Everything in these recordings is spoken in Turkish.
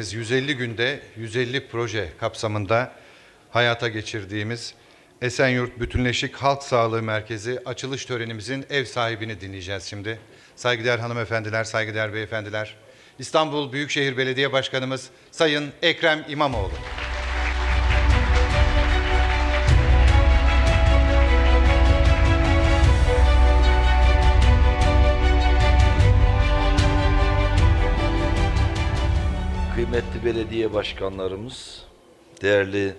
Biz 150 günde 150 proje kapsamında hayata geçirdiğimiz Esenyurt Bütünleşik Halk Sağlığı Merkezi açılış törenimizin ev sahibini dinleyeceğiz şimdi. Saygıdeğer hanımefendiler, saygıdeğer beyefendiler. İstanbul Büyükşehir Belediye Başkanımız Sayın Ekrem İmamoğlu. Kıymetli belediye başkanlarımız, değerli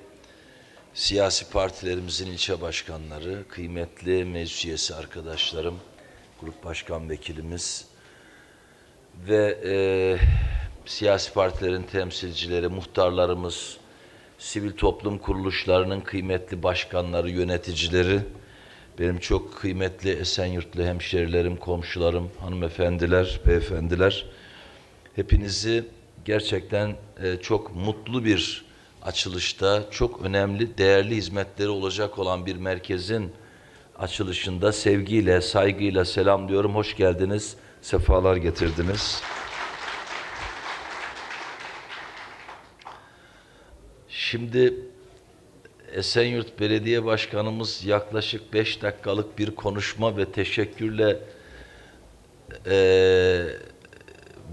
siyasi partilerimizin ilçe başkanları, kıymetli meclis üyesi arkadaşlarım, grup başkan vekilimiz ve e, siyasi partilerin temsilcileri, muhtarlarımız, sivil toplum kuruluşlarının kıymetli başkanları, yöneticileri, benim çok kıymetli Esenyurtlu hemşerilerim, komşularım, hanımefendiler, beyefendiler, hepinizi gerçekten e, çok mutlu bir açılışta, çok önemli, değerli hizmetleri olacak olan bir merkezin açılışında sevgiyle, saygıyla selamlıyorum. Hoş geldiniz, sefalar getirdiniz. Şimdi Esenyurt Belediye Başkanımız yaklaşık beş dakikalık bir konuşma ve teşekkürle eee,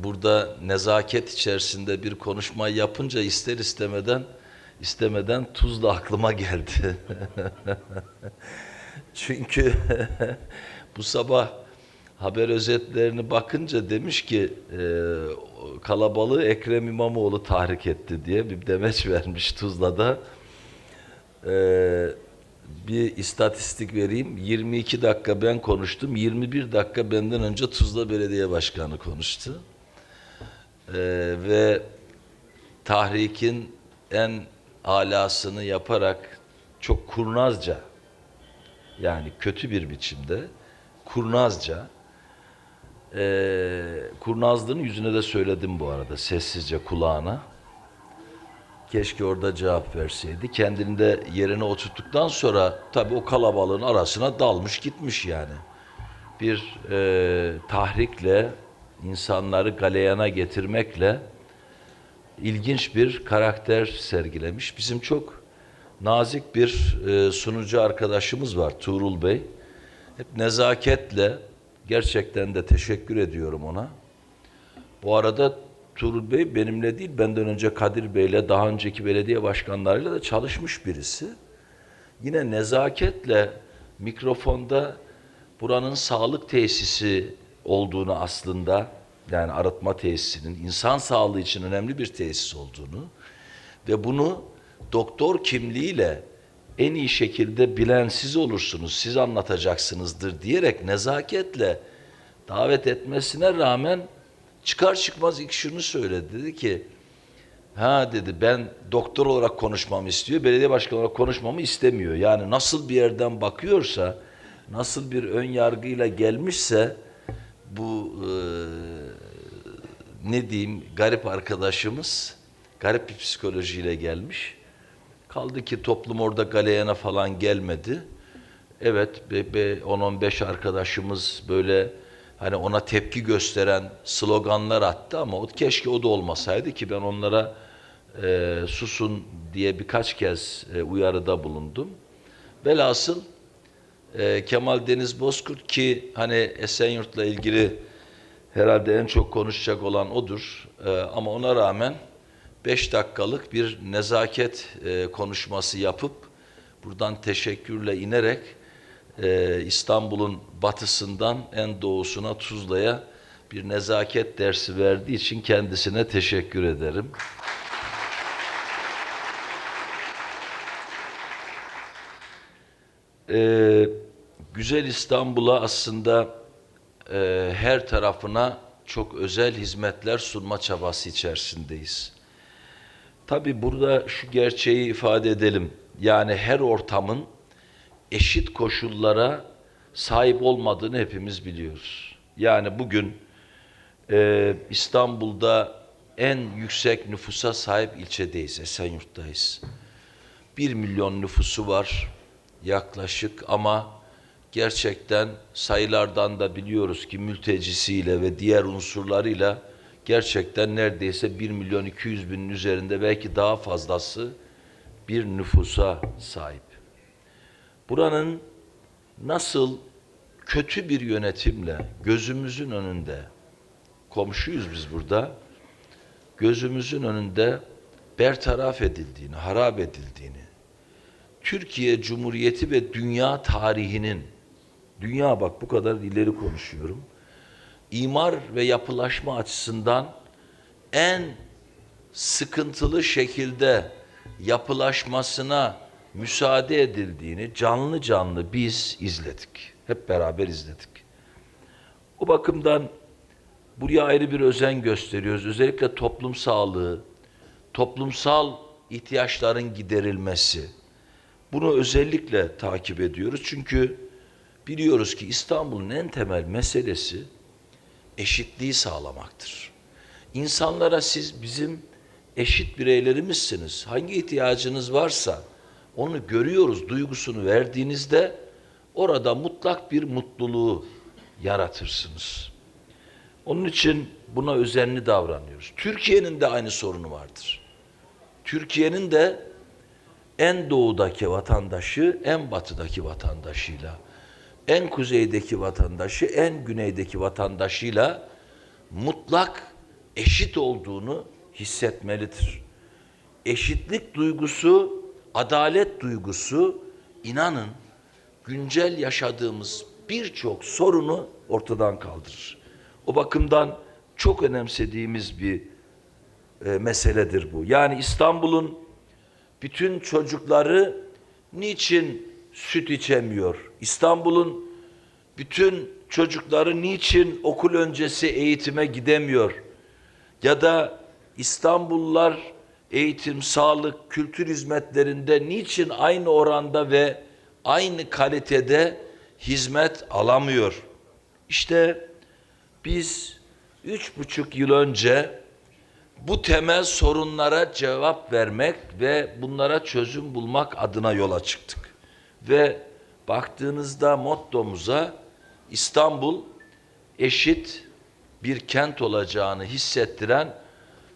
burada nezaket içerisinde bir konuşma yapınca ister istemeden istemeden Tuzla aklıma geldi. Çünkü bu sabah haber özetlerini bakınca demiş ki e, kalabalığı Ekrem İmamoğlu tahrik etti diye bir demeç vermiş Tuzla'da. Ee, bir istatistik vereyim. 22 dakika ben konuştum. 21 dakika benden önce Tuzla Belediye Başkanı konuştu. Ee, ve tahrikin en alasını yaparak çok kurnazca yani kötü bir biçimde kurnazca ee, kurnazlığın yüzüne de söyledim bu arada sessizce kulağına. Keşke orada cevap verseydi. Kendini de yerine oturttuktan sonra tabii o kalabalığın arasına dalmış gitmiş yani. Bir e, tahrikle, insanları galeyana getirmekle ilginç bir karakter sergilemiş. Bizim çok nazik bir e, sunucu arkadaşımız var Tuğrul Bey. Hep nezaketle gerçekten de teşekkür ediyorum ona. Bu arada Tuğrul Bey benimle değil, benden önce Kadir Bey'le, daha önceki belediye başkanlarıyla da çalışmış birisi. Yine nezaketle mikrofonda buranın sağlık tesisi olduğunu aslında, yani arıtma tesisinin insan sağlığı için önemli bir tesis olduğunu ve bunu doktor kimliğiyle en iyi şekilde bilen siz olursunuz, siz anlatacaksınızdır diyerek nezaketle davet etmesine rağmen çıkar çıkmaz ilk şunu söyledi. Dedi ki ha dedi ben doktor olarak konuşmamı istiyor, belediye başkanı olarak konuşmamı istemiyor. Yani nasıl bir yerden bakıyorsa, nasıl bir ön yargıyla gelmişse bu e, ne diyeyim garip arkadaşımız garip bir psikolojiyle gelmiş. Kaldı ki toplum orada galeyana falan gelmedi. Evet, be- be- 10-15 arkadaşımız böyle hani ona tepki gösteren sloganlar attı ama o, keşke o da olmasaydı ki ben onlara e, susun diye birkaç kez e, uyarıda bulundum. Velhasıl e, Kemal Deniz Bozkurt ki hani Esenyurt'la ilgili herhalde en çok konuşacak olan odur. E, ama ona rağmen 5 dakikalık bir nezaket e, konuşması yapıp buradan teşekkürle inerek e, İstanbul'un batısından en doğusuna Tuzla'ya bir nezaket dersi verdiği için kendisine teşekkür ederim. Ee, güzel İstanbul'a aslında e, her tarafına çok özel hizmetler sunma çabası içerisindeyiz. Tabii burada şu gerçeği ifade edelim. Yani her ortamın eşit koşullara sahip olmadığını hepimiz biliyoruz. Yani bugün e, İstanbul'da en yüksek nüfusa sahip ilçedeyiz, Esenyurt'tayız. Bir milyon nüfusu var yaklaşık ama gerçekten sayılardan da biliyoruz ki mültecisiyle ve diğer unsurlarıyla gerçekten neredeyse 1 milyon 200 binin üzerinde belki daha fazlası bir nüfusa sahip. Buranın nasıl kötü bir yönetimle gözümüzün önünde komşuyuz biz burada gözümüzün önünde bertaraf edildiğini, harap edildiğini, Türkiye Cumhuriyeti ve dünya tarihinin, dünya bak bu kadar ileri konuşuyorum, imar ve yapılaşma açısından en sıkıntılı şekilde yapılaşmasına müsaade edildiğini canlı canlı biz izledik. Hep beraber izledik. O bakımdan buraya ayrı bir özen gösteriyoruz. Özellikle toplum sağlığı, toplumsal ihtiyaçların giderilmesi. Bunu özellikle takip ediyoruz. Çünkü biliyoruz ki İstanbul'un en temel meselesi eşitliği sağlamaktır. İnsanlara siz bizim eşit bireylerimizsiniz. Hangi ihtiyacınız varsa onu görüyoruz, duygusunu verdiğinizde orada mutlak bir mutluluğu yaratırsınız. Onun için buna özenli davranıyoruz. Türkiye'nin de aynı sorunu vardır. Türkiye'nin de en doğudaki vatandaşı en batıdaki vatandaşıyla, en kuzeydeki vatandaşı en güneydeki vatandaşıyla mutlak eşit olduğunu hissetmelidir. Eşitlik duygusu, adalet duygusu inanın güncel yaşadığımız birçok sorunu ortadan kaldırır. O bakımdan çok önemsediğimiz bir e, meseledir bu. Yani İstanbul'un bütün çocukları niçin süt içemiyor? İstanbul'un bütün çocukları niçin okul öncesi eğitime gidemiyor? Ya da İstanbullular eğitim, sağlık, kültür hizmetlerinde niçin aynı oranda ve aynı kalitede hizmet alamıyor? İşte biz üç buçuk yıl önce bu temel sorunlara cevap vermek ve bunlara çözüm bulmak adına yola çıktık. Ve baktığınızda mottomuza İstanbul eşit bir kent olacağını hissettiren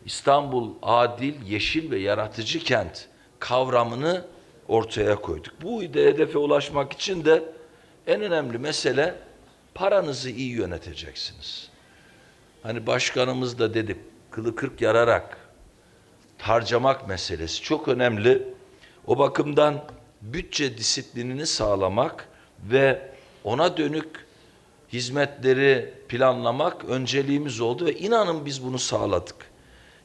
İstanbul adil, yeşil ve yaratıcı kent kavramını ortaya koyduk. Bu hedefe ulaşmak için de en önemli mesele paranızı iyi yöneteceksiniz. Hani başkanımız da dedik kılı kırk yararak harcamak meselesi çok önemli. O bakımdan bütçe disiplinini sağlamak ve ona dönük hizmetleri planlamak önceliğimiz oldu ve inanın biz bunu sağladık.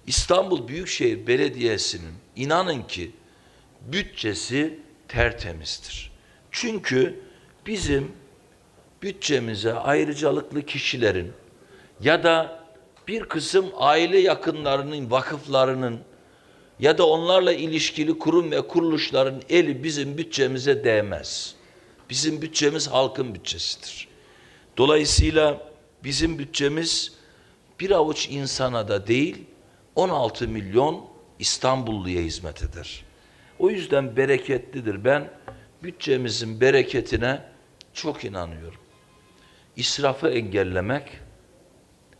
İstanbul Büyükşehir Belediyesi'nin inanın ki bütçesi tertemizdir. Çünkü bizim bütçemize ayrıcalıklı kişilerin ya da bir kısım aile yakınlarının, vakıflarının ya da onlarla ilişkili kurum ve kuruluşların eli bizim bütçemize değmez. Bizim bütçemiz halkın bütçesidir. Dolayısıyla bizim bütçemiz bir avuç insana da değil, 16 milyon İstanbulluya hizmet eder. O yüzden bereketlidir. Ben bütçemizin bereketine çok inanıyorum. İsrafı engellemek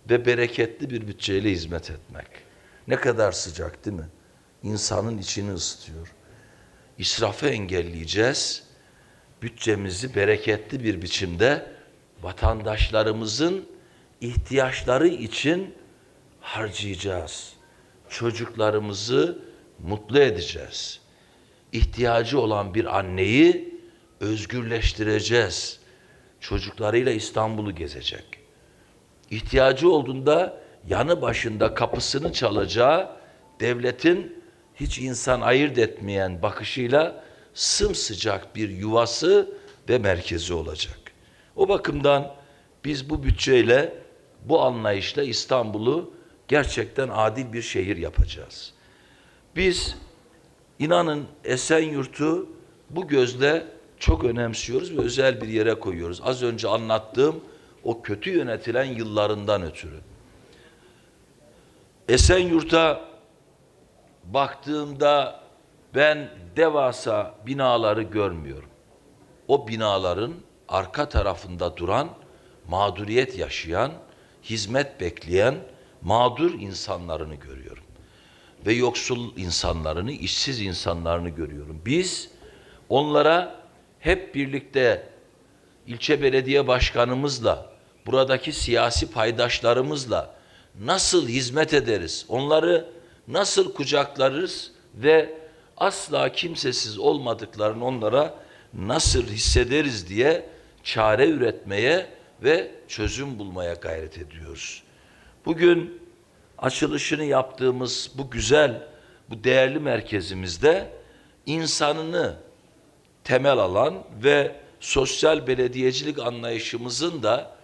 ve bereketli bir bütçeyle hizmet etmek. Ne kadar sıcak değil mi? İnsanın içini ısıtıyor. İsrafı engelleyeceğiz. Bütçemizi bereketli bir biçimde vatandaşlarımızın ihtiyaçları için harcayacağız. Çocuklarımızı mutlu edeceğiz. İhtiyacı olan bir anneyi özgürleştireceğiz. Çocuklarıyla İstanbul'u gezecek. İhtiyacı olduğunda yanı başında kapısını çalacağı devletin hiç insan ayırt etmeyen bakışıyla sımsıcak bir yuvası ve merkezi olacak. O bakımdan biz bu bütçeyle, bu anlayışla İstanbul'u gerçekten adil bir şehir yapacağız. Biz inanın Esenyurt'u bu gözle çok önemsiyoruz ve özel bir yere koyuyoruz. Az önce anlattığım o kötü yönetilen yıllarından ötürü. Esenyurt'a baktığımda ben devasa binaları görmüyorum. O binaların arka tarafında duran, mağduriyet yaşayan, hizmet bekleyen, mağdur insanlarını görüyorum. Ve yoksul insanlarını, işsiz insanlarını görüyorum. Biz onlara hep birlikte ilçe belediye başkanımızla, buradaki siyasi paydaşlarımızla nasıl hizmet ederiz? Onları nasıl kucaklarız ve asla kimsesiz olmadıklarını onlara nasıl hissederiz diye çare üretmeye ve çözüm bulmaya gayret ediyoruz. Bugün açılışını yaptığımız bu güzel, bu değerli merkezimizde insanını temel alan ve sosyal belediyecilik anlayışımızın da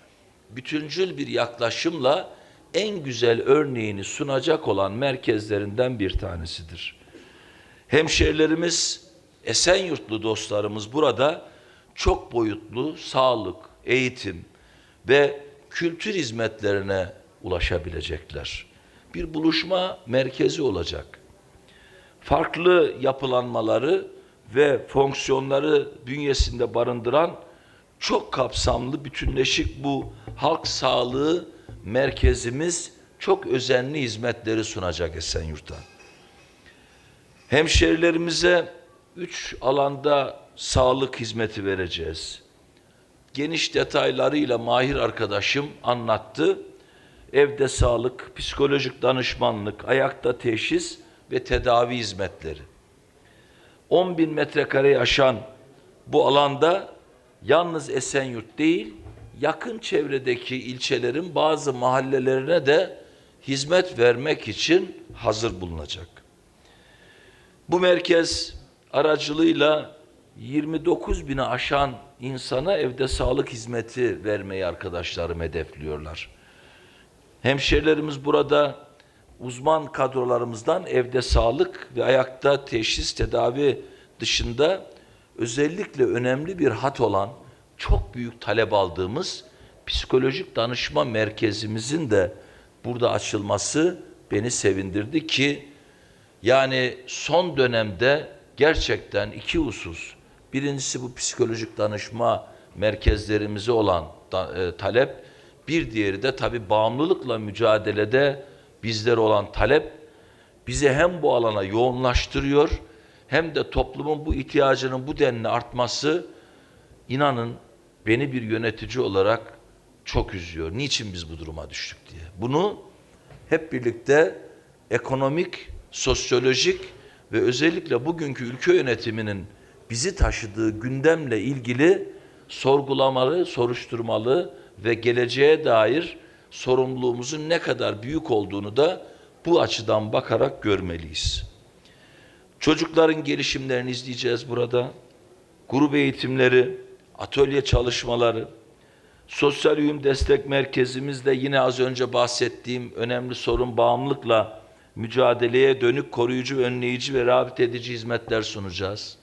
bütüncül bir yaklaşımla en güzel örneğini sunacak olan merkezlerinden bir tanesidir. Hemşehrilerimiz, Esenyurtlu dostlarımız burada çok boyutlu sağlık, eğitim ve kültür hizmetlerine ulaşabilecekler. Bir buluşma merkezi olacak. Farklı yapılanmaları ve fonksiyonları bünyesinde barındıran çok kapsamlı, bütünleşik bu halk sağlığı merkezimiz çok özenli hizmetleri sunacak Esenyurt'a. Hemşerilerimize üç alanda sağlık hizmeti vereceğiz. Geniş detaylarıyla Mahir arkadaşım anlattı. Evde sağlık, psikolojik danışmanlık, ayakta teşhis ve tedavi hizmetleri. 10 bin metrekareyi aşan bu alanda yalnız Esenyurt değil, yakın çevredeki ilçelerin bazı mahallelerine de hizmet vermek için hazır bulunacak. Bu merkez aracılığıyla 29 bini aşan insana evde sağlık hizmeti vermeyi arkadaşlarım hedefliyorlar. Hemşerilerimiz burada uzman kadrolarımızdan evde sağlık ve ayakta teşhis tedavi dışında özellikle önemli bir hat olan çok büyük talep aldığımız psikolojik danışma merkezimizin de burada açılması beni sevindirdi ki yani son dönemde gerçekten iki husus. Birincisi bu psikolojik danışma merkezlerimize olan da, e, talep. Bir diğeri de tabi bağımlılıkla mücadelede bizlere olan talep. Bizi hem bu alana yoğunlaştırıyor hem de toplumun bu ihtiyacının bu denli artması inanın beni bir yönetici olarak çok üzüyor. Niçin biz bu duruma düştük diye. Bunu hep birlikte ekonomik, sosyolojik ve özellikle bugünkü ülke yönetiminin bizi taşıdığı gündemle ilgili sorgulamalı, soruşturmalı ve geleceğe dair sorumluluğumuzun ne kadar büyük olduğunu da bu açıdan bakarak görmeliyiz. Çocukların gelişimlerini izleyeceğiz burada. Grup eğitimleri, atölye çalışmaları, sosyal uyum destek merkezimizde yine az önce bahsettiğim önemli sorun bağımlılıkla mücadeleye dönük koruyucu, önleyici ve rehabilit edici hizmetler sunacağız.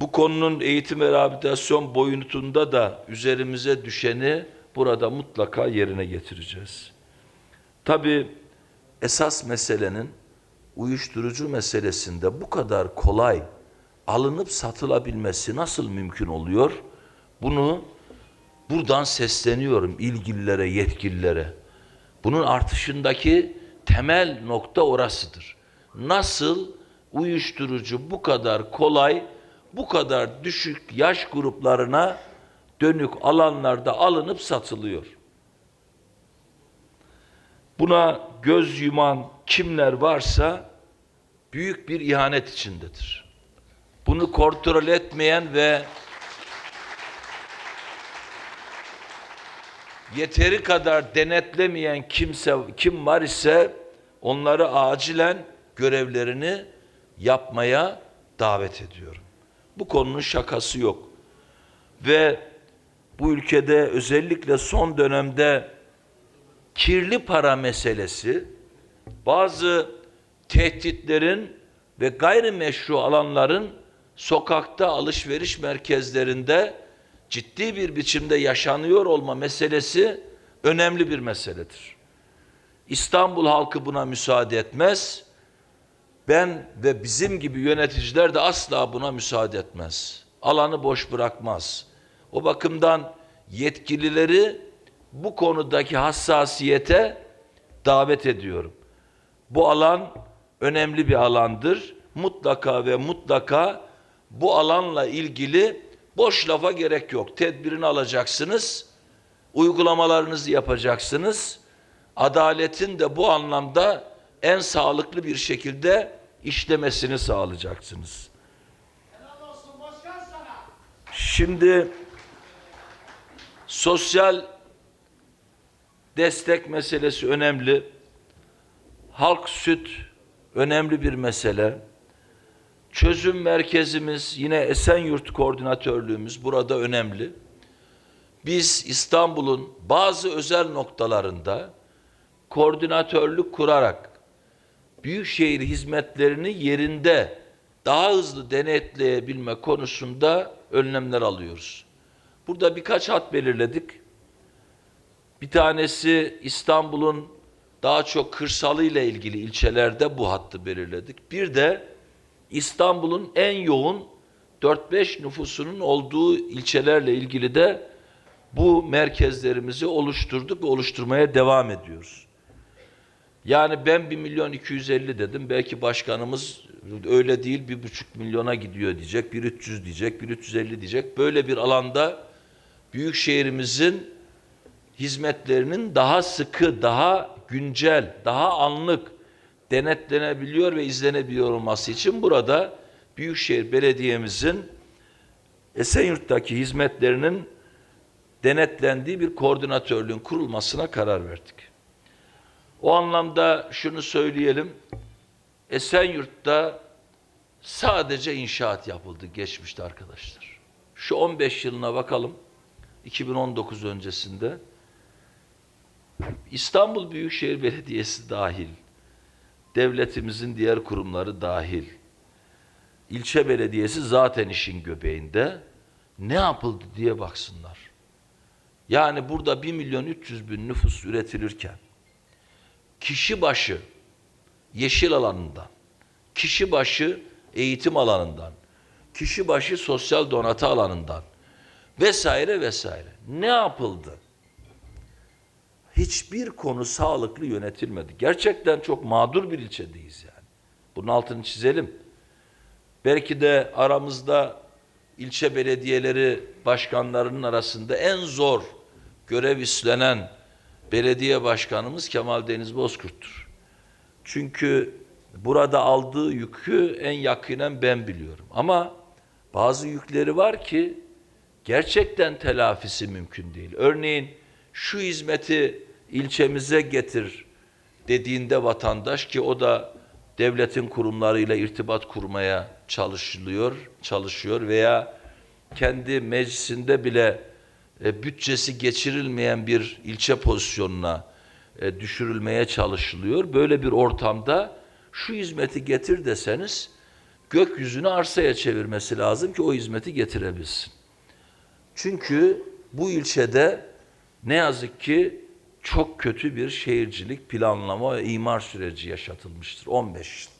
Bu konunun eğitim ve rehabilitasyon boyutunda da üzerimize düşeni burada mutlaka yerine getireceğiz. Tabii esas meselenin uyuşturucu meselesinde bu kadar kolay alınıp satılabilmesi nasıl mümkün oluyor? Bunu buradan sesleniyorum ilgililere, yetkililere. Bunun artışındaki temel nokta orasıdır. Nasıl uyuşturucu bu kadar kolay, bu kadar düşük yaş gruplarına dönük alanlarda alınıp satılıyor? Buna göz yuman kimler varsa büyük bir ihanet içindedir. Bunu kontrol etmeyen ve yeteri kadar denetlemeyen kimse kim var ise onları acilen görevlerini yapmaya davet ediyorum. Bu konunun şakası yok. Ve bu ülkede özellikle son dönemde kirli para meselesi bazı tehditlerin ve gayrimeşru alanların sokakta alışveriş merkezlerinde ciddi bir biçimde yaşanıyor olma meselesi önemli bir meseledir. İstanbul halkı buna müsaade etmez. Ben ve bizim gibi yöneticiler de asla buna müsaade etmez. Alanı boş bırakmaz. O bakımdan yetkilileri bu konudaki hassasiyete davet ediyorum. Bu alan önemli bir alandır. Mutlaka ve mutlaka bu alanla ilgili boş lafa gerek yok. Tedbirini alacaksınız, uygulamalarınızı yapacaksınız. Adaletin de bu anlamda en sağlıklı bir şekilde işlemesini sağlayacaksınız. Şimdi sosyal destek meselesi önemli. Halk süt önemli bir mesele. Çözüm merkezimiz yine Esenyurt koordinatörlüğümüz burada önemli. Biz İstanbul'un bazı özel noktalarında koordinatörlük kurarak büyükşehir hizmetlerini yerinde daha hızlı denetleyebilme konusunda önlemler alıyoruz. Burada birkaç hat belirledik. Bir tanesi İstanbul'un daha çok kırsalı ile ilgili ilçelerde bu hattı belirledik. Bir de İstanbul'un en yoğun 4-5 nüfusunun olduğu ilçelerle ilgili de bu merkezlerimizi oluşturduk ve oluşturmaya devam ediyoruz. Yani ben 1 milyon 250 dedim. Belki başkanımız öyle değil bir buçuk milyona gidiyor diyecek. Bir 300 diyecek, bir 350 diyecek. Böyle bir alanda büyük şehrimizin hizmetlerinin daha sıkı, daha güncel, daha anlık denetlenebiliyor ve izlenebiliyor olması için burada Büyükşehir Belediye'mizin Esenyurt'taki hizmetlerinin denetlendiği bir koordinatörlüğün kurulmasına karar verdik. O anlamda şunu söyleyelim. Esenyurt'ta sadece inşaat yapıldı geçmişte arkadaşlar. Şu 15 yılına bakalım. 2019 öncesinde İstanbul Büyükşehir Belediyesi dahil, devletimizin diğer kurumları dahil, ilçe belediyesi zaten işin göbeğinde ne yapıldı diye baksınlar. Yani burada 1 milyon 300 bin nüfus üretilirken kişi başı yeşil alanından, kişi başı eğitim alanından, kişi başı sosyal donatı alanından vesaire vesaire ne yapıldı? Hiçbir konu sağlıklı yönetilmedi. Gerçekten çok mağdur bir ilçedeyiz yani. Bunun altını çizelim. Belki de aramızda ilçe belediyeleri başkanlarının arasında en zor görev üstlenen belediye başkanımız Kemal Deniz Bozkurt'tur. Çünkü burada aldığı yükü en yakinen ben biliyorum. Ama bazı yükleri var ki gerçekten telafisi mümkün değil. Örneğin şu hizmeti ilçemize getir dediğinde vatandaş ki o da devletin kurumlarıyla irtibat kurmaya çalışılıyor, çalışıyor veya kendi meclisinde bile e, bütçesi geçirilmeyen bir ilçe pozisyonuna e, düşürülmeye çalışılıyor. Böyle bir ortamda şu hizmeti getir deseniz gökyüzünü arsaya çevirmesi lazım ki o hizmeti getirebilsin. Çünkü bu ilçede ne yazık ki çok kötü bir şehircilik planlama ve imar süreci yaşatılmıştır 15 yıl.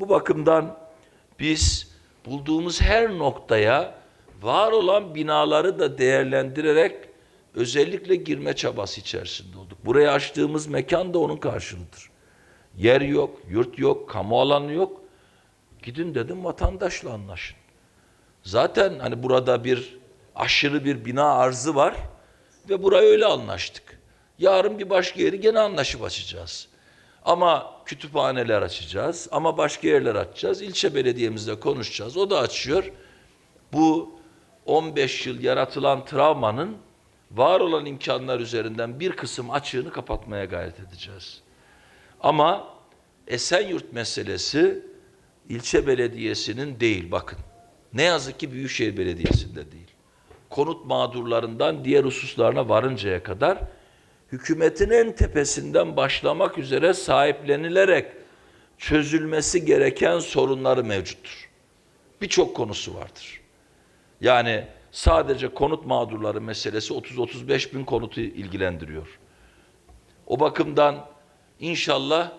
Bu bakımdan biz bulduğumuz her noktaya var olan binaları da değerlendirerek özellikle girme çabası içerisinde olduk. Buraya açtığımız mekan da onun karşılığıdır. Yer yok, yurt yok, kamu alanı yok. Gidin dedim vatandaşla anlaşın. Zaten hani burada bir aşırı bir bina arzı var ve buraya öyle anlaştık. Yarın bir başka yeri gene anlaşıp açacağız. Ama kütüphaneler açacağız, ama başka yerler açacağız. İlçe belediyemizle konuşacağız. O da açıyor. Bu 15 yıl yaratılan travmanın var olan imkanlar üzerinden bir kısım açığını kapatmaya gayret edeceğiz. Ama Esenyurt meselesi ilçe belediyesinin değil bakın. Ne yazık ki Büyükşehir Belediyesi'nde değil. Konut mağdurlarından diğer hususlarına varıncaya kadar hükümetin en tepesinden başlamak üzere sahiplenilerek çözülmesi gereken sorunları mevcuttur. Birçok konusu vardır. Yani sadece konut mağdurları meselesi 30-35 bin konutu ilgilendiriyor. O bakımdan inşallah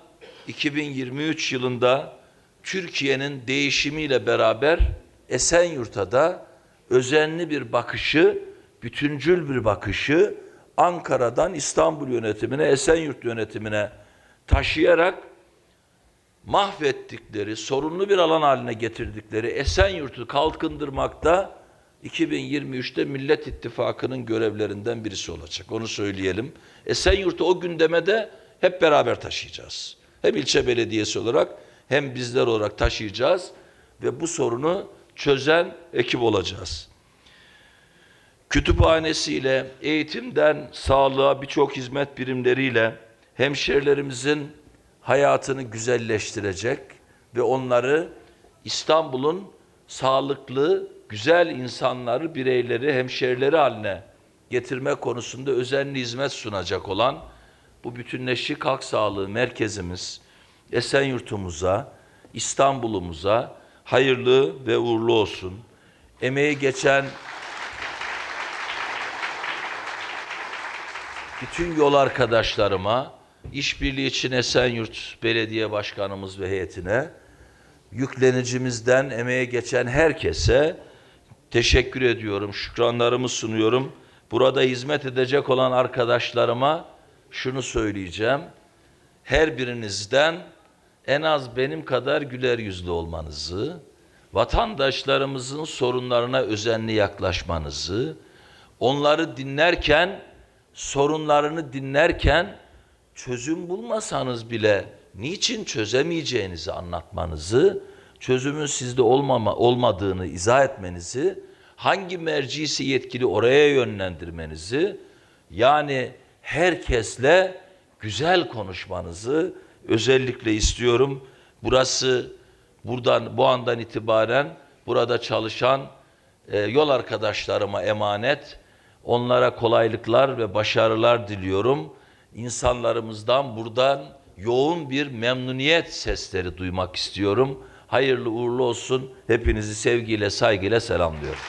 2023 yılında Türkiye'nin değişimiyle beraber Esenyurt'a da özenli bir bakışı, bütüncül bir bakışı, Ankara'dan İstanbul yönetimine, Esenyurt yönetimine taşıyarak mahvettikleri, sorunlu bir alan haline getirdikleri Esenyurt'u kalkındırmakta 2023'te Millet İttifakı'nın görevlerinden birisi olacak. Onu söyleyelim. Esenyurt'u o gündeme de hep beraber taşıyacağız. Hem ilçe belediyesi olarak hem bizler olarak taşıyacağız ve bu sorunu çözen ekip olacağız. Kütüphanesiyle, eğitimden sağlığa birçok hizmet birimleriyle hemşerilerimizin hayatını güzelleştirecek ve onları İstanbul'un sağlıklı, güzel insanları, bireyleri, hemşerileri haline getirme konusunda özenli hizmet sunacak olan bu bütünleşik halk sağlığı merkezimiz Esenyurt'umuza, İstanbul'umuza hayırlı ve uğurlu olsun. Emeği geçen bütün yol arkadaşlarıma, işbirliği için Esenyurt Belediye Başkanımız ve heyetine, yüklenicimizden emeğe geçen herkese teşekkür ediyorum, şükranlarımı sunuyorum. Burada hizmet edecek olan arkadaşlarıma şunu söyleyeceğim. Her birinizden en az benim kadar güler yüzlü olmanızı, vatandaşlarımızın sorunlarına özenli yaklaşmanızı, onları dinlerken, sorunlarını dinlerken çözüm bulmasanız bile niçin çözemeyeceğinizi anlatmanızı, çözümün sizde olmama, olmadığını izah etmenizi, hangi mercisi yetkili oraya yönlendirmenizi, yani herkesle güzel konuşmanızı özellikle istiyorum. Burası buradan bu andan itibaren burada çalışan e, yol arkadaşlarıma emanet. Onlara kolaylıklar ve başarılar diliyorum. İnsanlarımızdan buradan yoğun bir memnuniyet sesleri duymak istiyorum. Hayırlı uğurlu olsun. Hepinizi sevgiyle, saygıyla selamlıyorum.